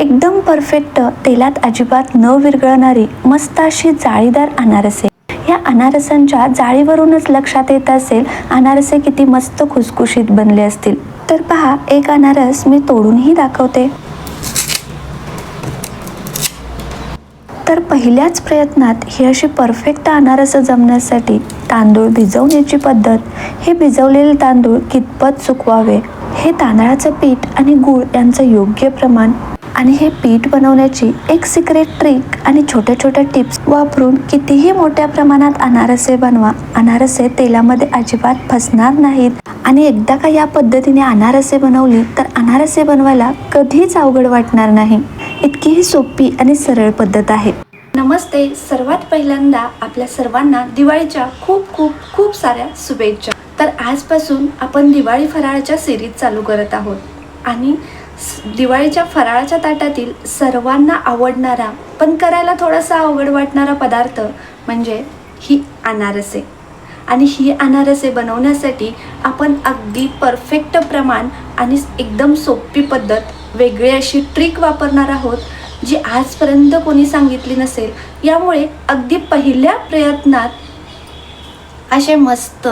एकदम परफेक्ट तेलात अजिबात न विरघळणारी मस्त अशी जाळीदार अनारसे. या अनारसांच्या जाळीवरूनच लक्षात येत असेल अनारसे किती मस्त खुसखुशीत बनले असतील. तर पहा एक अनारस मी तोडूनही दाखवते. तर पहिल्याच प्रयत्नात ही अशी परफेक्ट अनारस जमण्यासाठी तांदूळ भिजवण्याची पद्धत हे भिजवलेले तांदूळ कितपत सुकवावे हे तांदळाचं पीठ आणि गूळ यांचं योग्य प्रमाण आणि हे पीठ बनवण्याची एक सिक्रेट ट्रिक आणि छोट्या छोट्या टिप्स वापरून कितीही मोठ्या प्रमाणात अनारसे बनवा. अनारसे तेलामध्ये अजिबात फसणार नाहीत. आणि एकदा का या पद्धतीने अनारसे बनवली तर अनारसे बनवायला कधीच अवघड वाटणार नाही. इतकी ही सोपी आणि सरळ पद्धत आहे. नमस्ते. सर्वात पहिल्यांदा आपल्या सर्वांना दिवाळीच्या खूप खूप खूप साऱ्या शुभेच्छा. तर आजपासून आपण दिवाळी फराळाच्या सिरीज चालू करत आहोत. आणि दिवाळीच्या फराळाच्या ताटातील सर्वांना आवडणारा पण करायला थोडासा अवघड वाटणारा पदार्थ म्हणजे ही अनारसे. आणि ही अनारसे बनवण्यासाठी आपण अगदी परफेक्ट प्रमाण आणि एकदम सोपी पद्धत वेगळी अशी ट्रिक वापरणार आहोत जी आजपर्यंत कोणी सांगितली नसेल. यामुळे अगदी पहिल्या प्रयत्नात असे मस्त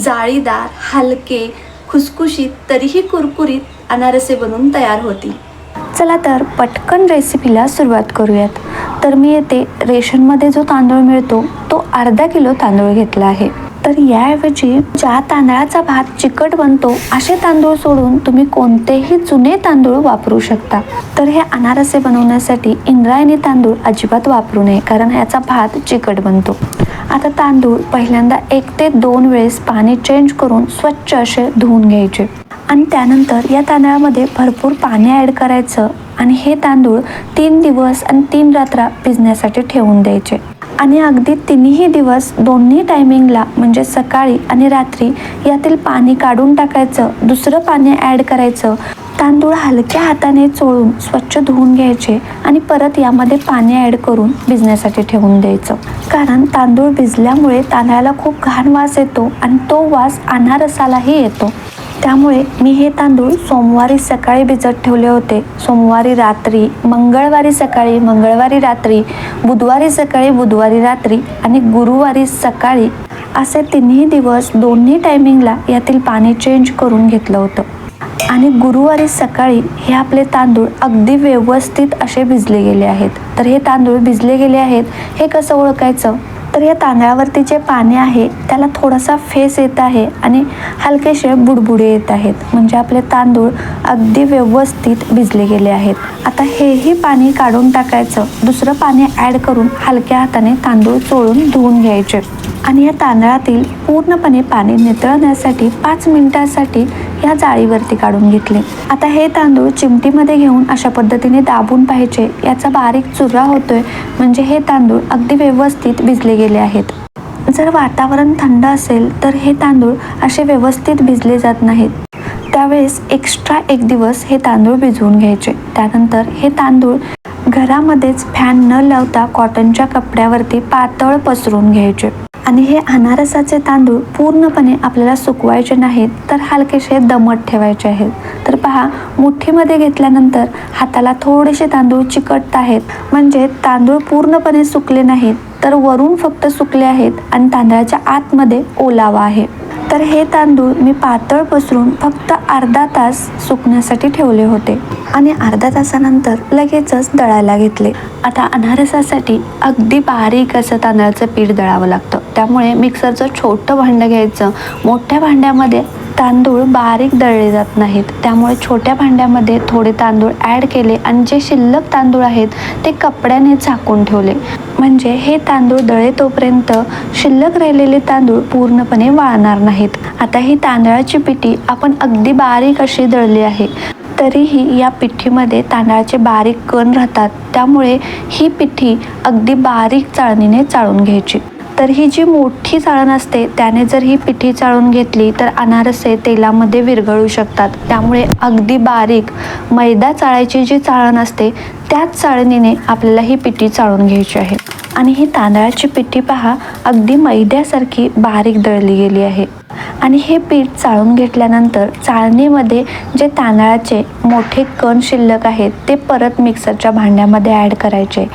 जाळीदार हलके खुसखुशीत तरीही कुरकुरीत अनारसे बनून तयार होतील चला तर पटकन रेसिपीला सुरुवात करूयात. तर मी येथे रेशनमध्ये जो तांदूळ मिळतो तो अर्धा किलो तांदूळ घेतला आहे. तर याऐवजी ज्या तांदळाचा भात चिकट बनतो असे तांदूळ सोडून तुम्ही कोणतेही जुने तांदूळ वापरू शकता. तर हे अनारसे बनवण्यासाठी इंद्रायणी तांदूळ अजिबात वापरू नये कारण याचा भात चिकट बनतो. आता तांदूळ पहिल्यांदा एक ते दोन वेळेस पाणी चेंज करून स्वच्छ असे धुवून घ्यायचे. आणि त्यानंतर या तांदळामध्ये भरपूर पाणी ॲड करायचं आणि हे तांदूळ तीन दिवस आणि तीन रात्रा भिजण्यासाठी ठेवून द्यायचे. आणि अगदी तिन्ही दिवस दोन्ही टायमिंगला म्हणजे सकाळी आणि रात्री यातील पाणी काढून टाकायचं दुसरं पाणी ॲड करायचं तांदूळ हलक्या हाताने चोळून स्वच्छ धुवून घ्यायचे आणि परत यामध्ये पाणी ॲड करून भिजण्यासाठी ठेवून द्यायचं. कारण तांदूळ भिजल्यामुळे तांदळाला खूप घाण वास येतो आणि तो वास अनारसालाही येतो. त्यामुळे मी हे तांदूळ सोमवारी सकाळी भिजत ठेवले होते. सोमवारी रात्री मंगळवारी सकाळी मंगळवारी रात्री बुधवारी सकाळी बुधवारी रात्री आणि गुरुवारी सकाळी असे तिन्ही दिवस दोन्ही टायमिंगला यातील पाणी चेंज करून घेतलं होतं. आणि गुरुवारी सकाळी हे आपले तांदूळ अगदी व्यवस्थित असे भिजले गेले आहेत. तर हे तांदूळ भिजले गेले आहेत हे कसं ओळखायचं? तर या तांदळावरती जे पाणी आहे त्याला थोडासा फेस येत आहे आणि हलकेसे बुडबुडे येत आहेत. म्हणजे आपले तांदूळ अगदी व्यवस्थित भिजले गेले आहेत. आता हेही पाणी काढून टाकायचं. दुसरं पाणी ॲड करून हलक्या हाताने तांदूळ चोळून धुवून घ्यायचे. आणि या तांदळातील पूर्णपणे पाणी नितळण्यासाठी पाच मिनिटासाठी या जाळीवरती काढून घेतले. आता हे तांदूळ चिमटीमध्ये घेऊन अशा पद्धतीने दाबून पाहिजे याचा बारीक चुरा होतोय म्हणजे हे तांदूळ अगदी व्यवस्थित भिजले गेले आहेत. जर वातावरण थंड असेल तर हे तांदूळ असे व्यवस्थित भिजले जात नाहीत. त्यावेळेस एक्स्ट्रा एक दिवस हे तांदूळ भिजवून घ्यायचे. त्यानंतर हे तांदूळ घरामध्येच फॅन न लावता कॉटनच्या कपड्यावरती पातळ पसरून घ्यायचे. आणि हे अनारसाचे तांदूळ पूर्णपणे आपल्याला सुकवायचे नाहीत तर हलकेसे दमट ठेवायचे आहेत. तर पहा मुठ्ठीमध्ये घेतल्यानंतर हाताला थोडेसे तांदूळ चिकटत आहेत. म्हणजे तांदूळ पूर्णपणे सुकले नाहीत तर वरून फक्त सुकले आहेत आणि तांदळाच्या आतमध्ये ओलावा आहे. तर हे तांदूळ मी पातळ पसरून फक्त अर्धा तास सुकण्यासाठी ठेवले होते आणि अर्धा तासानंतर लगेचच दळायला घेतले. आता अनारसासाठी अगदी बारीक असं तांदळाचं पीठ दळावं लागतं. त्यामुळे मिक्सरचं छोटं भांडं घ्यायचं. मोठ्या भांड्यामध्ये तांदूळ बारीक दळले जात नाहीत. त्यामुळे छोट्या भांड्यामध्ये थोडे तांदूळ ॲड केले आणि जे शिल्लक तांदूळ आहेत ते कपड्याने झाकून ठेवले. म्हणजे हे तांदूळ दळे तोपर्यंत शिल्लक राहिलेले तांदूळ पूर्णपणे वाळणार नाहीत. आता ही तांदळाची पिठी आपण अगदी बारीक अशी दळली आहे. तरीही या पिठीमध्ये तांदळाचे बारीक कण राहतात. त्यामुळे ही पिठी अगदी बारीक चाळणीने चाळून घ्यायची. तर ही जी मोठी चाळण असते त्याने जर ही पिठी चाळून घेतली तर अनारसे तेलामध्ये विरघळू शकतात. त्यामुळे अगदी बारीक मैदा चाळायची जी चाळण असते त्याच चाळणीने आपल्याला ही पिठी चाळून घ्यायची आहे. आणि ही तांदळाची पिठी पहा अगदी मैद्यासारखी बारीक दळली गेली आहे. आणि हे पीठ चाळून घेतल्यानंतर चाळणीमध्ये जे तांदळाचे मोठे कण शिल्लक आहेत ते परत मिक्सरच्या भांड्यामध्ये ॲड करायचे.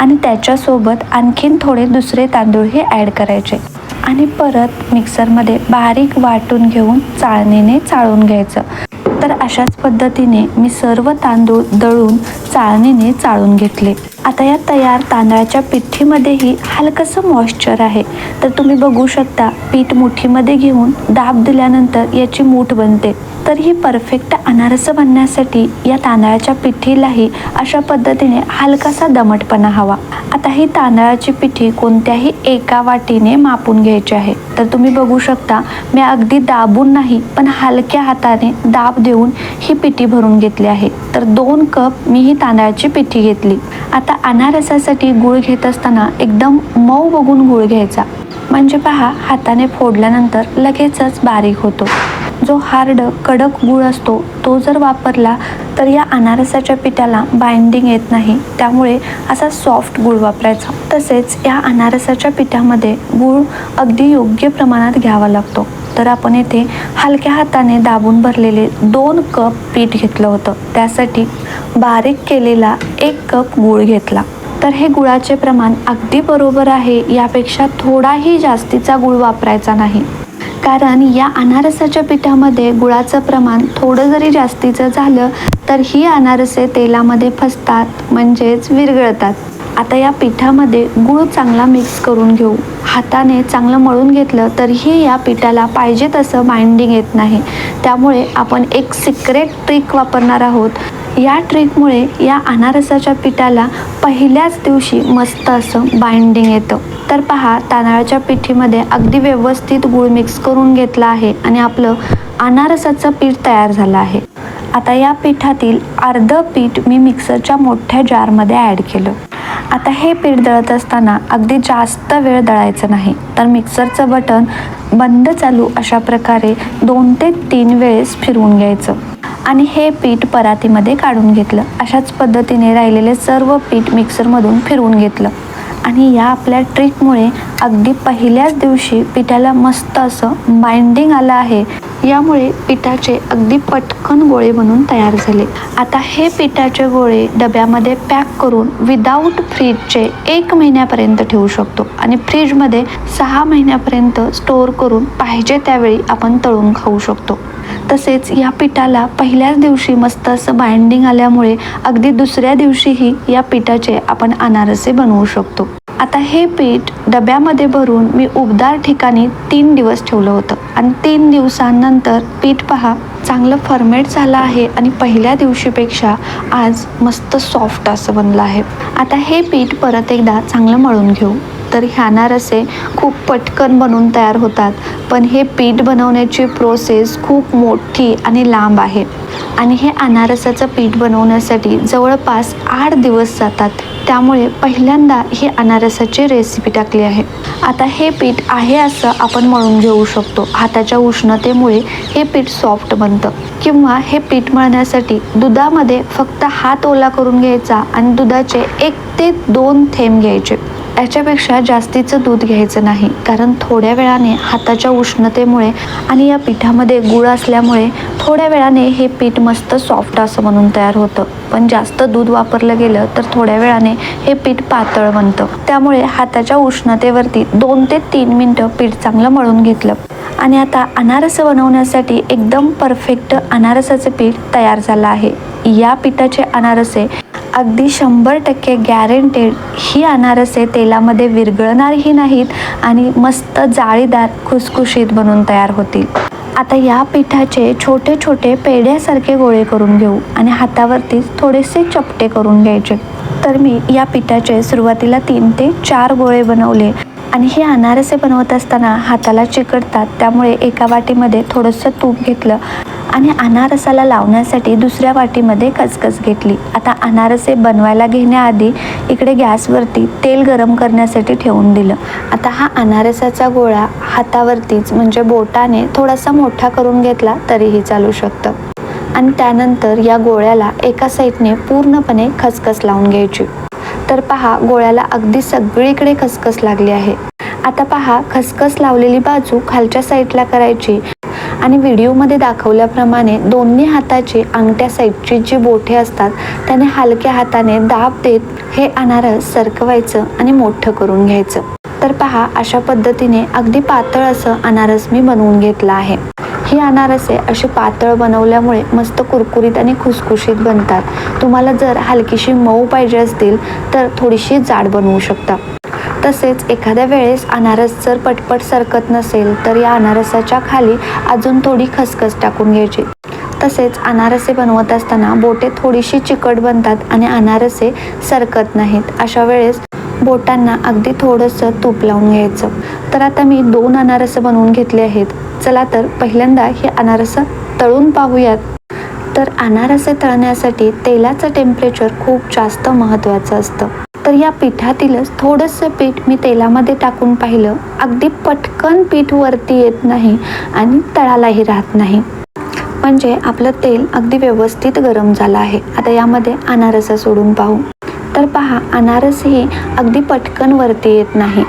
आणि त्याच्यासोबत आणखीन थोडे दुसरे तांदूळही ॲड करायचे. आणि परत मिक्सरमध्ये बारीक वाटून घेऊन चाळणीने चाळून घ्यायचं. तर अशाच पद्धतीने मी सर्व तांदूळ दळून चाळणीने चाळून घेतले. आता या तयार तांदळाच्या पिठीमध्येही हलकंसं मॉइश्चर आहे. तर तुम्ही बघू शकता पीठ मुठीमध्ये घेऊन दाब दिल्यानंतर याची मूठ बनते. तर ही परफेक्ट अनारस बनण्यासाठी या तांदळाच्या पिठीलाही अशा पद्धतीने हलकासा दमटपणा हवा. आता ही तांदळाची पिठी कोणत्याही एका वाटीने मापून घ्यायची आहे. तर तुम्ही बघू शकता मी अगदी दाबून नाही पण हलक्या हाताने दाब देऊन ही पिठी भरून घेतली आहे. तर दोन कप मी ही तांदळाची पिठी घेतली. आता अनारसासाठी गुळ घेत असताना एकदम मऊ बघून गुळ घ्यायचा. म्हणजे पहा हाताने फोडल्यानंतर लगेचच बारीक होतो. जो हार्ड कडक गूळ असतो तो जर वापरला तर या अनारसाच्या पिठाला बाइंडिंग येत नाही. त्यामुळे असा सॉफ्ट गूळ वापरायचा. तसेच या अनारसाच्या पिठामध्ये गूळ अगदी योग्य प्रमाणात घ्यावा लागतो. तर आपण येथे हलक्या हाताने दाबून भरलेले दोन कप पीठ घेतलं होतं. त्यासाठी बारीक केलेला एक कप गूळ घेतला. तर हे गुळाचे प्रमाण अगदी बरोबर आहे यापेक्षा थोडाही जास्तीचा गुळ वापरायचा नाही. कारण या अनारसाच्या पिठामध्ये गुळाचं प्रमाण थोडं जरी जास्तीचं झालं तर ही अनारसे तेलामध्ये फसतात म्हणजेच विरघळतात. आता या पिठामध्ये गूळ चांगला मिक्स करून घेऊ. हाताने चांगलं मळून घेतलं तरीही या पिठाला पाहिजे तसं बाइंडिंग येत नाही. त्यामुळे आपण एक सिक्रेट ट्रिक वापरणार आहोत. या ट्रिकमुळे या अनारसाच्या पिठाला पहिल्याच दिवशी मस्त असं बाइंडिंग येतं. तर पहा तांदळाच्या पिठीमध्ये अगदी व्यवस्थित गूळ मिक्स करून घेतला आहे आणि आपलं अनारसाचं पीठ तयार झालं आहे. आता या पिठातील अर्धं पीठ मी मिक्सरच्या मोठ्या जारमध्ये ॲड केलं. आता हे पीठ दळत असताना अगदी जास्त वेळ दळायचं नाही तर मिक्सरचं बटन बंद चालू अशा प्रकारे दोन ते तीन वेळेस फिरवून घ्यायचं. आणि हे पीठ परातीमध्ये काढून घेतलं. अशाच पद्धतीने राहिलेले सर्व पीठ मिक्सरमधून फिरवून घेतलं. आणि या आपल्या ट्रिकमुळे अगदी पहिल्याच दिवशी पिठाला मस्त असं बाइंडिंग आलं आहे. यामुळे पिठाचे अगदी पटकन गोळे बनून तयार झाले. आता हे पिठाचे गोळे डब्यामध्ये पॅक करून विदाऊट फ्रीजचे एक महिन्यापर्यंत ठेवू शकतो आणि फ्रीजमध्ये सहा महिन्यापर्यंत स्टोअर करून पाहिजे त्यावेळी आपण तळून खाऊ शकतो. तसेच या पिठाला पहिल्याच दिवशी मस्त असं बाइंडिंग आल्यामुळे अगदी दुसऱ्या दिवशीही या पिठाचे आपण अनारसे बनवू शकतो. आता हे पीठ डब्यामध्ये भरून मी उबदार ठिकाणी तीन दिवस ठेवलं होतं. आणि तीन दिवसांनंतर पीठ पहा चांगलं फर्मेट झालं आहे आणि पहिल्या दिवशीपेक्षा आज मस्त सॉफ्ट असं बनलं आहे. आता हे पीठ परत एकदा चांगलं मळून घेऊ. तर ह्या अनारसे खूप पटकन बनून तयार होतात. पण हे पीठ बनवण्याची प्रोसेस खूप मोठी आणि लांब आहे. आणि हे अनारसाचं पीठ बनवण्यासाठी जवळपास आठ दिवस जातात. त्यामुळे पहिल्यांदा ही अनारसाची रेसिपी टाकली आहे. आता हे पीठ आहे असं आपण मळून घेऊ शकतो. हाताच्या उष्णतेमुळे हे पीठ सॉफ्ट बनतं. किंवा हे पीठ मळण्यासाठी दुधामध्ये फक्त हात ओला करून घ्यायचा आणि दुधाचे एक ते दोन थेंब घ्यायचे. याच्यापेक्षा जास्तीचं दूध घ्यायचं नाही. कारण थोड्या वेळाने हाताच्या उष्णतेमुळे आणि या पिठामध्ये गुळ असल्यामुळे थोड्या वेळाने हे पीठ मस्त सॉफ्ट असं बनून तयार होतं. पण जास्त दूध वापरलं गेलं तर थोड्या वेळाने हे पीठ पातळ बनतं. त्यामुळे हाताच्या उष्णतेवरती दोन ते तीन मिनटं पीठ चांगलं मळून घेतलं. आणि आता अनारस बनवण्यासाठी एकदम परफेक्ट अनारसाचे पीठ तयार झालं आहे. या पिठाचे अनारसे अगदी शंभर टक्के गॅरंटेड ही अनारसे तेलामध्ये विरघळणारही नाहीत आणि मस्त जाळीदार खुसखुशीत बनून तयार होतील. आता या पिठाचे छोटे छोटे पेढ्यासारखे गोळे करून घेऊ आणि हातावरतीच थोडेसे चपटे करून घ्यायचे. तर मी या पिठाचे सुरुवातीला तीन ते चार गोळे बनवले आणि हे अनारसे बनवत असताना हाताला चिकटतात त्यामुळे एका वाटीमध्ये थोडंसं तूप घेतलं आणि अनारसाला लावण्यासाठी दुसऱ्या वाटीमध्ये खसखस घेतली. आता अनारसे बनवायला घेण्याआधी इकडे गॅसवरती तेल गरम करण्यासाठी ठेवून दिलं. आता हा अनारसाचा गोळा हातावरतीच म्हणजे बोटाने थोडासा मोठा करून घेतला तरीही चालू शकतं. आणि त्यानंतर या गोळ्याला एका साईडने पूर्णपणे खसखस लावून घ्यायची. तर पहा गोळ्याला अगदी सगळीकडे खसखस लागली आहे. आता पहा खसखस लावलेली बाजू खालच्या साईडला करायची. आणि व्हिडिओमध्ये दाखवल्याप्रमाणे दोन्ही हाताची अंगठ्या साईडची जी बोटे असतात त्याने हलक्या हाताने दाब देत हे अनारस सरकवायचं आणि मोठं करून घ्यायचं. तर पहा अशा पद्धतीने अगदी पातळ असं अनारस मी बनवून घेतलं आहे. ही अनारसे अशी पातळ बनवल्यामुळे मस्त कुरकुरीत आणि खुसखुशीत बनतात. तुम्हाला जर हलकीशी मऊ पाहिजे असतील तर थोडीशी जाड बनवू शकता. तसेच एखाद्या वेळेस अनारस जर पटपट सरकत नसेल तर या अनारसाच्या खाली अजून थोडी खसखस टाकून घ्यायची. तसेच अनारसे बनवत असताना बोटे थोडीशी चिकट बनतात आणि अनारसे सरकत नाहीत. अशा वेळेस बोटांना अगदी थोडंसं तूप लावून घ्यायचं. तर आता मी दोन अनारसं बनवून घेतले आहेत. चला तर पहिल्यांदा हे अनारसं तळून पाहूयात. तर अनारसे तळण्यासाठी तेलाचं टेम्परेचर खूप जास्त महत्त्वाचं असतं. तर या पिठातीलच थोडंसं पीठ मी तेलामध्ये टाकून पाहिलं. अगदी पटकन पीठ वरती येत नाही आणि तळालाही राहत नाही. म्हणजे आपलं तेल अगदी व्यवस्थित गरम झालं आहे. आता यामध्ये अनारसा सोडून पाहू. तर पहा अनारसही अगदी पटकन वरती येत नाही.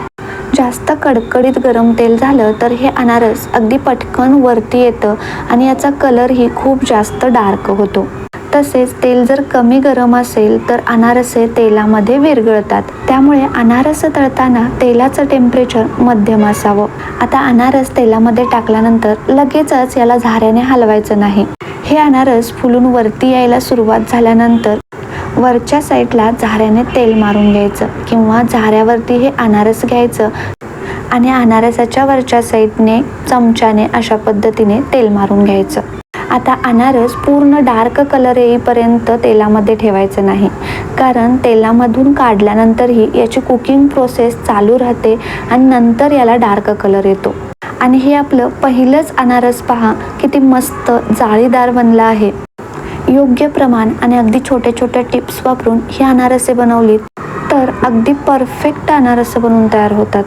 जास्त कडकडीत गरम तेल झालं तर हे अनारस अगदी पटकन वरती येतं आणि याचा कलरही खूप जास्त डार्क होतो. तसेच तेल जर कमी गरम असेल तर अनारसे तेलामध्ये विरघळतात. त्यामुळे अनारस तळताना तेलाचं टेम्परेचर मध्यम असावं. आता अनारस तेलामध्ये टाकल्यानंतर लगेचच याला झाऱ्याने हलवायचं नाही. हे अनारस फुलून वरती यायला सुरुवात झाल्यानंतर वरच्या साईडला झाऱ्याने तेल मारून घ्यायचं किंवा झाऱ्यावरती हे अनारस घ्यायचं आणि अनारसाच्या वरच्या साईडने चमच्याने अशा पद्धतीने तेल मारून घ्यायचं. आता अनारस पूर्ण डार्क कलर येईपर्यंत तेलामध्ये ठेवायचं नाही. कारण तेलामधून काढल्यानंतरही याची कुकिंग प्रोसेस चालू राहते आणि नंतर याला डार्क कलर येतो. आणि हे आपलं पहिलंच अनारस पहा किती मस्त जाळीदार बनलं आहे. योग्य प्रमाण आणि अगदी छोटे छोटे टिप्स वापरून ही अनारसे बनवलीत तर अगदी परफेक्ट अनारसे बनवून तयार होतात.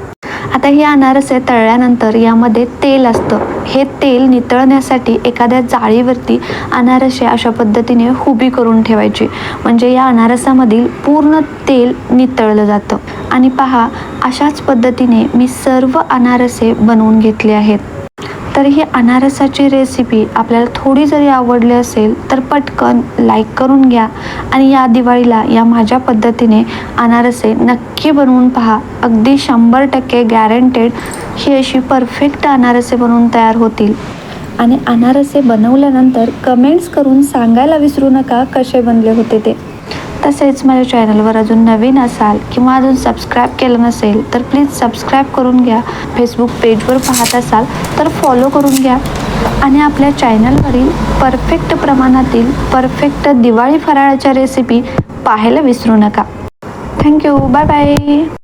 आता ही अनारसे तळल्यानंतर यामध्ये तेल असतं. हे तेल नितळण्यासाठी एखाद्या जाळीवरती अनारसे अशा पद्धतीने हुबी करून ठेवायची. म्हणजे या अनारसामधील पूर्ण तेल नितळलं जातं. आणि पहा अशाच पद्धतीने मी सर्व अनारसे बनवून घेतले आहेत. तर ही अनारसाची रेसिपी आपल्याला थोडी जरी आवडली असेल तर पटकन लाईक करून घ्या आणि या दिवाळीला या माझ्या पद्धतीने अनारसे नक्की बनवून पहा. अगदी शंभर टक्के गॅरंटेड ही अशी परफेक्ट अनारसे बनवून तयार होतील. आणि अनारसे बनवल्यानंतर कमेंट्स करून सांगायला विसरू नका कसे बनले होते ते. तसेच माझ्या चॅनलवर अजून नवीन असाल किंवा अजून सबस्क्राईब केलं नसेल तर प्लीज सबस्क्राईब करून घ्या. फेसबुक पेजवर पाहत असाल तर फॉलो करून घ्या. आणि आपल्या चॅनलवरील परफेक्ट प्रमाणातील परफेक्ट दिवाळी फराळाच्या रेसिपी पाहायला विसरू नका. Thank you bye bye